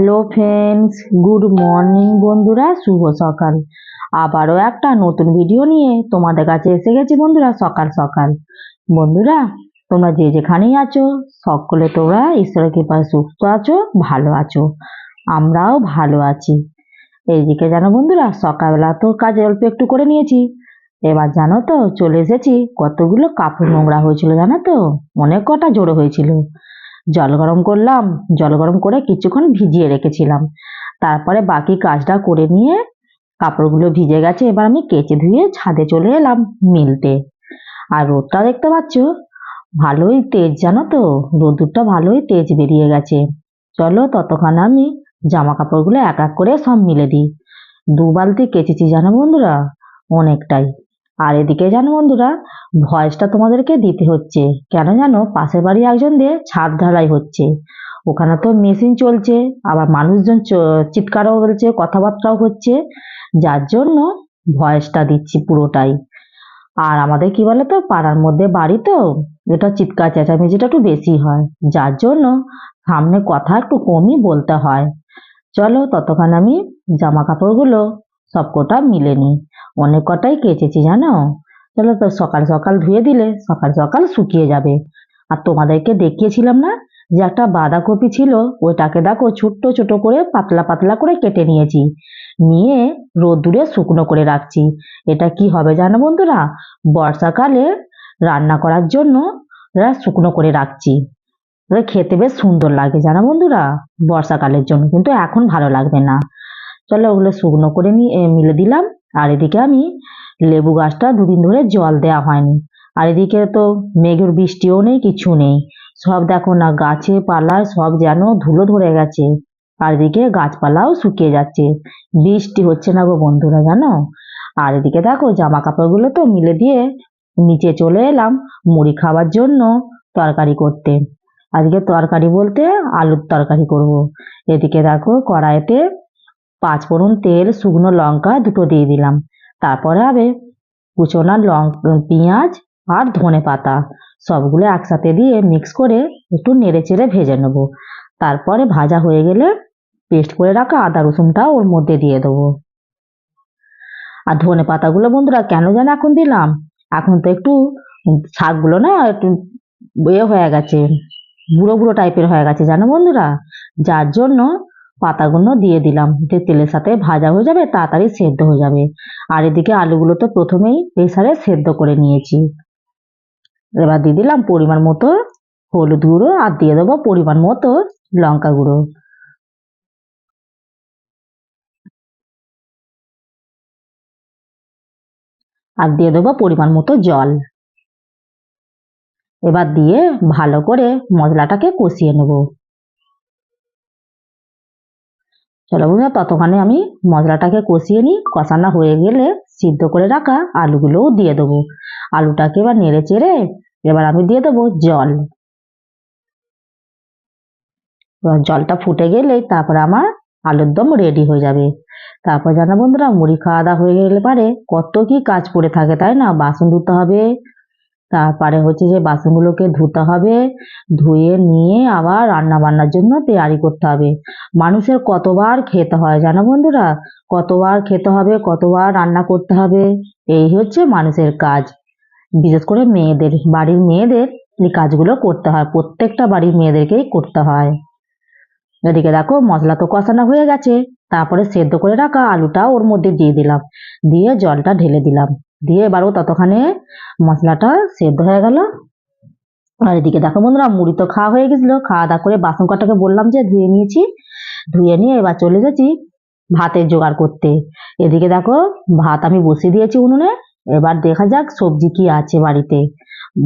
Hello friends good morning বন্ধুরা, শুভ সকাল। আবারও একটা নতুন ভিডিও নিয়ে তোমাদের কাছে এসে গেছি বন্ধুরা, সকাল সকাল। বন্ধুরা, তোমরা যে যেখানেই আছো, সকলে তোমরা ঈশ্বরের কৃপায় সুস্থ আছো, ভালো আছো। আমরাও ভালো আছি। এইদিকে জানো বন্ধুরা, সকালবেলা তো কাজ অল্প একটু করে নিয়েছি। এবার জানো তো, চলে এসেছি, কতগুলো কাপড় নোংরা হয়েছিল জানো তো? অনেক কটা জড়ো হয়েছিল। জল গরম করলাম, জল গরম করে কিছুক্ষণ ভিজিয়ে রেখেছিলাম। তারপরে বাকি কাজটা করে নিয়ে কাপড়গুলো ভিজে গেছে, এবার আমি কেচে ধুয়ে ছাদে চলে এলাম মিলতে। আর রোদটা দেখতে পাচ্ছ? ভালোই তেজ, জানো তো? রোদুরটা ভালোই তেজ বেরিয়ে গেছে। চলো ততক্ষণ আমি জামা কাপড়গুলো এক এক করে সব মিলে দিই। দু বালতি কেচেছি, জানো বন্ধুরা? অনেকটাই। আর এদিকে জানো বন্ধুরা, ভয়েসটা তোমাদেরকে দিতে হচ্ছে। কেন জানো, পাশের বাড়ি একজন দিয়ে ছাদ ঢালাই হচ্ছে। ওখানে তো মেশিন চলছে, আবার মানুষজন চিৎকারও বলছে, কথাবার্তাও হচ্ছে। যার জন্য ভয়েসটা দিচ্ছি পুরোটাই। আর আমাদের কি বলে তো পাড়ার মধ্যে বাড়ি তো, এটা চিৎকার চেঁচামেচিটা একটু বেশি হয়। যার জন্য সামনে কথা একটু কমই বলতে হয়। চলো ততক্ষণ আমি জামা কাপড়গুলো সব কটা মিলে নিই অনেক কটাই কেচেছি, জানো? চলো তো সকাল সকাল ধুয়ে দিলে, সকাল সকাল শুকিয়ে যাবে। আর তোমাদেরকে দেখিয়েছিলাম না যে একটা বাঁধাকপি ছিল, ওইটাকে দেখো ছোট্ট ছোট করে পাতলা পাতলা করে কেটে নিয়েছি। নিয়ে রোদ্দুরে শুকনো করে রাখছি। এটা কি হবে জানো বন্ধুরা? বর্ষাকালে রান্না করার জন্য শুকনো করে রাখছি। খেতে বেশ সুন্দর লাগে জানো বন্ধুরা, বর্ষাকালের জন্য। কিন্তু এখন ভালো লাগবে না। চলো ওগুলো শুকনো করে মিলে দিলাম। আর এদিকে আমি লেবু গাছটা দুদিন ধরে জল দেওয়া হয়নি। আর এদিকে তো মেঘের বৃষ্টিও নেই, কিছু নেই। সব দেখো না, গাছে পালায় সব যেন ধুলো ধরে গেছে। আর এদিকে গাছপালাও শুকিয়ে যাচ্ছে। বৃষ্টি হচ্ছে না গো বন্ধুরা, জানো? আর এদিকে দেখো জামা কাপড়গুলো তো মিলে দিয়ে নিচে চলে এলাম মুড়ি খাওয়ার জন্য তরকারি করতে। আজকে তরকারি বলতে আলুর তরকারি করব। এদিকে দেখো কড়াইতে পাঁচ ফোড়ন তেল, শুকনো লঙ্কা দুটো দিয়ে দিলাম। তারপরে হবে কুচোনা লঙ্ক পেঁয়াজ আর ধনে পাতা সবগুলো একসাথে দিয়ে মিক্স করে একটু নেড়ে চেড়ে ভেজে নেব। তারপরে ভাজা হয়ে গেলে পেস্ট করে রাখা আদা রসুনটা ওর মধ্যে দিয়ে দেবো। আর ধনে পাতাগুলো বন্ধুরা কেন যেন এখন দিলাম? এখন তো একটু শাকগুলো না একটু ইয়ে হয়ে গেছে বুড়ো বুড়ো টাইপের হয়ে গেছে, জানো বন্ধুরা? যার জন্য পাতাগুলো দিয়ে দিলাম। যে তেলের সাথে ভাজা হয়ে যাবে, তাড়াতাড়ি সেদ্ধ হয়ে যাবে। আর এদিকে আলুগুলো তো প্রথমেই প্রেসারে সেদ্ধ করে নিয়েছি। এবার দিয়ে দিলাম পরিমাণ মতো হলুদ গুঁড়ো আর দিয়ে দেবো পরিমাণ মতো লঙ্কা গুঁড়ো। আর দিয়ে দেবো পরিমাণ মতো জল। এবার দিয়ে ভালো করে মশলাটাকে কষিয়ে নেব। চলো বন্ধুরা, ততক্ষণে আমি মশলাটাকে কষিয়ে নিই। কষানো হয়ে গেলে সিদ্ধ করে রাখা আলুগুলোও দিয়ে দেবো। আলুটাকে এবার নেড়ে চেড়ে এবার আমি দিয়ে দেবো জল। জলটা ফুটে গেলেই তারপরে আমার আলুর দম রেডি হয়ে যাবে। তারপর জানা বন্ধুরা, মুড়ি খাওয়া দাওয়া হয়ে গেলে পারে কত কি কাজ পড়ে থাকে তাই না? বাসন ধুতে হবে তারপরে হচ্ছে যে বাসনগুলোকে ধুতে হবে, ধুয়ে নিয়ে আবার রান্না বান্নার জন্য তৈরি করতে হবে। মানুষের কতবার খেতে হয় জানো বন্ধুরা? কতবার খেতে হবে, কতবার রান্না করতে হবে, এই হচ্ছে মানুষের কাজ। বিশেষ করে মেয়েদের, বাড়ির মেয়েদের এই কাজগুলো করতে হয়, প্রত্যেকটা বাড়ির মেয়েদেরকেই করতে হয়। এদিকে দেখো মশলা তো কষানো হয়ে গেছে, তারপরে সেদ্ধ করে রাখা আলুটা ওর মধ্যে দিয়ে দিলাম, দিয়ে জলটা ঢেলে দিলাম। দিয়ে এবারও ততক্ষণে মশলাটা সেদ্ধ হয়ে গেল। আর এদিকে দেখো বন্ধুরা, মুড়ি তো খাওয়া হয়ে গেছিল। খাওয়া দাওয়া করে বাসন কটাকে বললাম যে ধুয়ে নিয়েছি। ধুয়ে নিয়ে এবার চলে গেছি ভাতের জোগাড় করতে। এদিকে দেখো, ভাত আমি বসিয়ে দিয়েছি উনুনে। এবার দেখা যাক সবজি কি আছে বাড়িতে।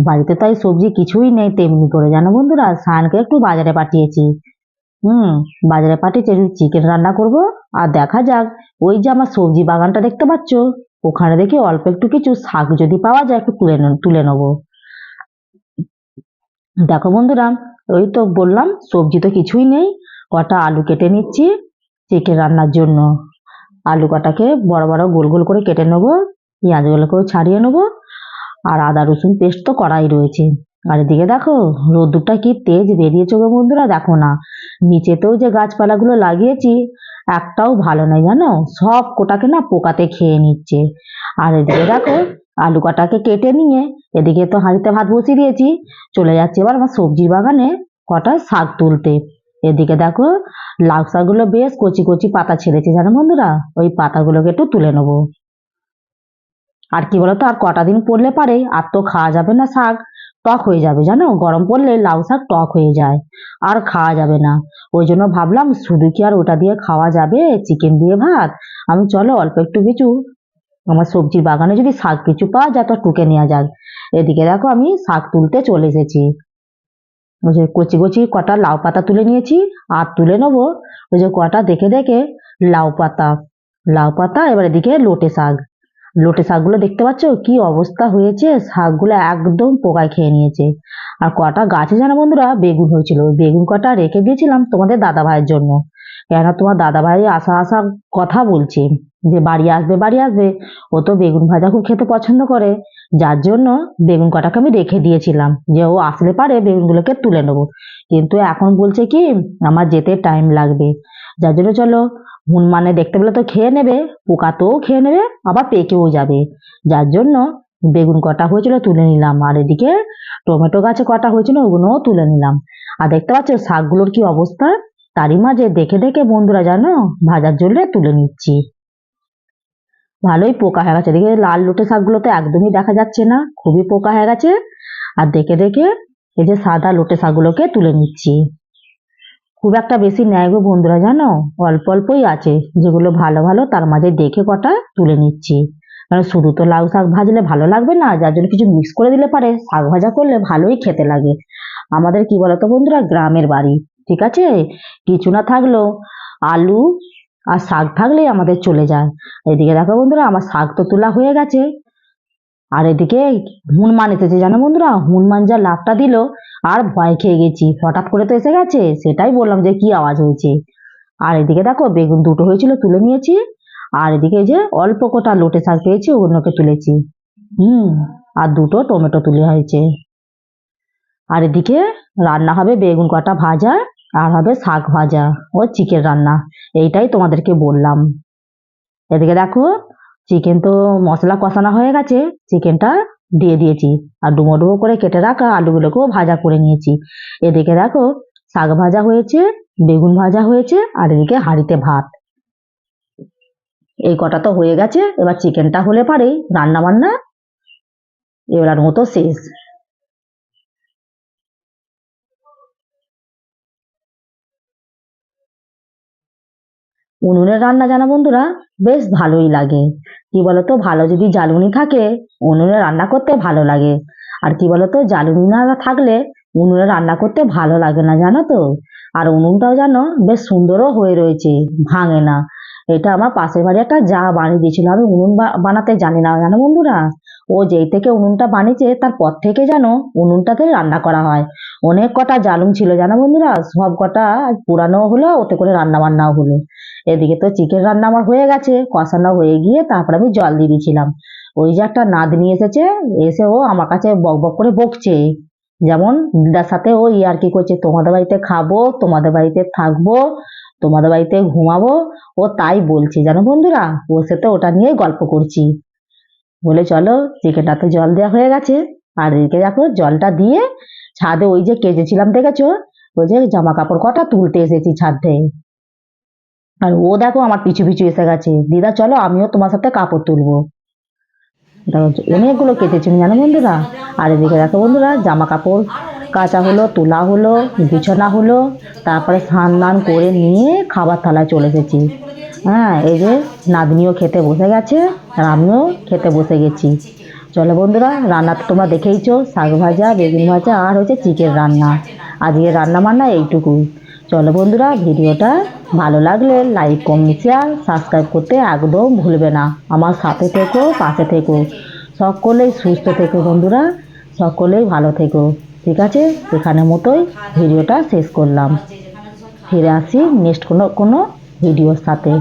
বাড়িতে তাই সবজি কিছুই নেই তেমনি করে। জানো বন্ধুরা সানকে একটু বাজারে পাঠিয়েছি। হুম, বাজারে পাঠিয়েছি চিকেন রান্না করব। আর দেখা যাক, ওই যে আমার সবজি বাগানটা দেখতে পাচ্ছ? ওখানে দেখি অল্প একটু কিছু শাক যদি পাওয়া যায় একটু তুলে তুলে নেব। দেখো বন্ধুরা, ওই তো বললাম, সবজি তো কিছুই নেই। কটা আলু কেটে নিচ্ছি চিকেন রান্নার জন্য। আলু কটাকে বড় বড় গোল গোল করে কেটে নেব পেঁয়াজগুলোকেও ছাড়িয়ে নেব, আর আদা রসুন পেস্ট তো করাই রয়েছে। আর এদিকে দেখো, রোদ্দুরটা কি তেজ বেরিয়েছে গো বন্ধুরা, দেখো না। নিচেতেও যে গাছপালাগুলো লাগিয়েছি একটাও ভালো নয় জানো? সব কোটাকে না পোকাতে খেয়ে নিচ্ছে। আর এদিকে দেখো, আলু কাটাকে কেটে নিয়ে এদিকে তো হাঁড়িতে ভাত বসিয়ে দিয়েছি। চলে যাচ্ছে এবার আমার সবজির বাগানে কটা শাক তুলতে। এদিকে দেখো, লাউ শাকগুলো বেশ কচি কচি পাতা ছেড়েছে জানো বন্ধুরা? ওই পাতাগুলোকে একটু তুলে নেব। আর কি বলতো, আর কটা দিন পড়লে পারে, আর তো খাওয়া যাবে না শাক। টক হয়ে যাবে, জানো? গরম পড়লে লাউ শাক টক হয়ে যায়, আর খাওয়া যাবে না। ওই জন্য ভাবলাম, শুধু কি আর ওটা দিয়ে খাওয়া যাবে? চিকেন দিয়ে ভাত? আমি চলো, অল্প একটু কিছু আমার সবজির বাগানে যদি শাক কিছু পাওয়া যায়, তো টুকে নেওয়া যাক। এদিকে দেখো, আমি শাক তুলতে চলে এসেছি। ওই যে কচি কচি কটা লাউ পাতা তুলে নিয়েছি, আর তুলে নেব। ওই যে কটা দেখে দেখে, লাউ পাতা। লাউ পাতা, এবার এদিকে লোটে শাক। লোটে শাকগুলো দেখতে পাচ্ছ? কি অবস্থা হয়েছে? শাকগুলো একদম পোকায় খেয়ে নিয়েছে। আর কটা গাছে জানো বন্ধুরা, বেগুন হয়েছিল। বেগুন কটা রেখে দিয়েছিলাম তোমাদের দাদা ভাইয়ের জন্য। কেন তোমার দাদা ভাই আসা আসা কথা বলছে, যে বাড়ি আসবে বাড়ি আসবে। ও তো বেগুন ভাজা খুব খেতে পছন্দ করে। যার জন্য বেগুন কটাকে আমি রেখে দিয়েছিলাম, যে ও আসলে পারে বেগুনগুলোকে তুলে নেব। কিন্তু এখন বলছে কি, আমার যেতে টাইম লাগবে। যার জন্য চলো মানে দেখতে পেলে তো খেয়ে নেবে, পোকা পোকাতেও খেয়ে নেবে, আবার পেকেও যাবে। যার জন্য বেগুন কটা হয়েছিল তুলে নিলাম, আর এদিকে টমেটো গাছে কটা হয়েছিল ওগুলোও তুলে নিলাম। আর দেখতে পাচ্ছ শাকগুলোর কি অবস্থা? তারই মাঝে দেখে দেখে বন্ধুরা জানো, ভাজার জন্য তুলে নিচ্ছি। ভালোই পোকা হয়ে গেছে। এদিকে লাল লোটে শাকগুলো তো একদমই দেখা যাচ্ছে না, খুবই পোকা হয়ে গেছে। আর দেখে দেখে এই যে সাদা লোটে শাকগুলোকে তুলে নিচ্ছি। খুব একটা বেশি নেয় গো বন্ধুরা, জানো? অল্প অল্পই আছে, যেগুলো ভালো ভালো তার মাঝে দেখে কটা তুলে নিচ্ছি। কারণ শুধু তো লাউ শাক ভাজলে ভালো লাগবে না, যার জন্য কিছু মিক্স করে দিলে পারে, শাক ভাজা করলে ভালোই খেতে লাগে। আমাদের কি বলতো বন্ধুরা, গ্রামের বাড়ি, ঠিক আছে? কিছু না থাকলেও আলু আর শাক থাকলেই আমাদের চলে যায়। এদিকে দেখো বন্ধুরা, আমার শাক তো তোলা হয়ে গেছে। আর এদিকে হনুমান এসেছে, জানো বন্ধুরা? হনুমান যা লাভটা দিল আর ভয় খেয়ে গেছি। হঠাৎ করে তো এসে গেছে, সেটাই বললাম যে কি আওয়াজ হয়েছে। আর এদিকে দেখো, বেগুন দুটো হয়েছিল, তুলে নিয়েছি। আর এদিকে যে অল্প কোটা লোটে শাক পেয়েছি অন্যকে তুলেছি। হুম, আর দুটো টমেটো তুলে হয়েছে। আর এদিকে রান্না হবে বেগুন কটা ভাজা আর হবে শাক ভাজা ও চিকেন রান্না। এইটাই তোমাদেরকে বললাম। এদিকে দেখো চিকেন তো মশলা কষানো হয়ে গেছে চিকেনটা দিয়ে দিয়েছি। আর ডুমো ডুমো করে কেটে রাখা আলুগুলোকেও ভাজা করে নিয়েছি। এদিকে দেখো, শাক ভাজা হয়েছে, বেগুন ভাজা হয়েছে, আর এদিকে হাঁড়িতে ভাত। এই কটা তো হয়ে গেছে, এবার চিকেনটা হলে পারে রান্না বান্না এবার মতো শেষ। উনুনের রান্না জানা বন্ধুরা, বেশ ভালোই লাগে। কি বলতো, ভালো যদি জ্বালুনি থাকে, উনুনে রান্না করতে ভালো লাগে। আর কি বলতো, জ্বালুনি না থাকলে উনুনে রান্না করতে ভালো লাগে না, জানো তো? আর উনুনটাও জানো, বেশ সুন্দরও হয়ে রয়েছে, ভাঙে না। এটা আমার পাশের বাড়ি একটা যা বানিয়ে দিয়েছিল, আমি উনুন বানাতে জানি না, জানো বন্ধুরা? ও যেই থেকে উনুনটা বানিয়েছে তারপর থেকে যেন উনুনটাতে রান্না করা হয়। অনেক কটা জ্বালুন ছিল, জানো বন্ধুরা? সব কটা পুরানো হলো, ওতে করে রান্না বান্নাও হলো। এদিকে তো চিকেন রান্না আমার হয়ে গেছে, কষানো হয়ে গিয়ে তারপর আমি জল দিয়ে দিয়েছিলাম। ওই যে একটা নাদ নিয়ে এসেছে, এসে ও আমার কাছে বক বক করে বকছে। যেমন দিদার সাথে ও ইয়ার কি করছে, তোমাদের বাড়িতে খাব, তোমাদের বাড়িতে থাকব, তোমাদের বাড়িতে ঘুমাবো, ও তাই বলছে। জানো বন্ধুরা? ওর সাথে ওটা নিয়ে গল্প করছি। বলে চলো চিকেনটাতে জল দেওয়া হয়ে গেছে। আর এদিকে দেখো জলটা দিয়ে ছাদে ওই যে কেজেছিলাম দেখেছ? ওই যে জামা কাপড় কটা তুলতে এসেছি ছাদ থেকে। আর ও দেখো আমার পিছু পিছু এসে গেছে। দিদা, চলো আমিও তোমার সাথে কাপড় তুলবো। অনেকগুলো কেটেছি জানো বন্ধুরা? আর এদিকে দেখো বন্ধুরা জামা কাপড় কাচা হলো, তোলা হলো, বিছানা হলো, তারপরে স্নান করে নিয়ে খাবার থালায় চলে এসেছি। হ্যাঁ এই যে নাতনিও খেতে বসে গেছে আর আমিও খেতে বসে গেছি। চলো বন্ধুরা, রান্না তো তোমরা দেখেইছো, শাক ভাজা, বেগুন ভাজা, আর হচ্ছে চিকেন রান্না। আজকে রান্না বান্না এইটুকুই চলো বন্ধুরা, ভিডিওটা ভালো লাগলে লাইক, কমেন্ট শেয়ার সাবস্ক্রাইব করতে একদম ভুলবে না। আমার সাথে থেকো, পাশে থেকো। সকলেই সুস্থ থেকো বন্ধুরা, সকলেই ভালো থেকো। ঠিক আছে? এখানের মতোই ভিডিওটা শেষ করলাম। ফিরে আসি নেক্সট কোনো কোনো ভিডিওর সাথে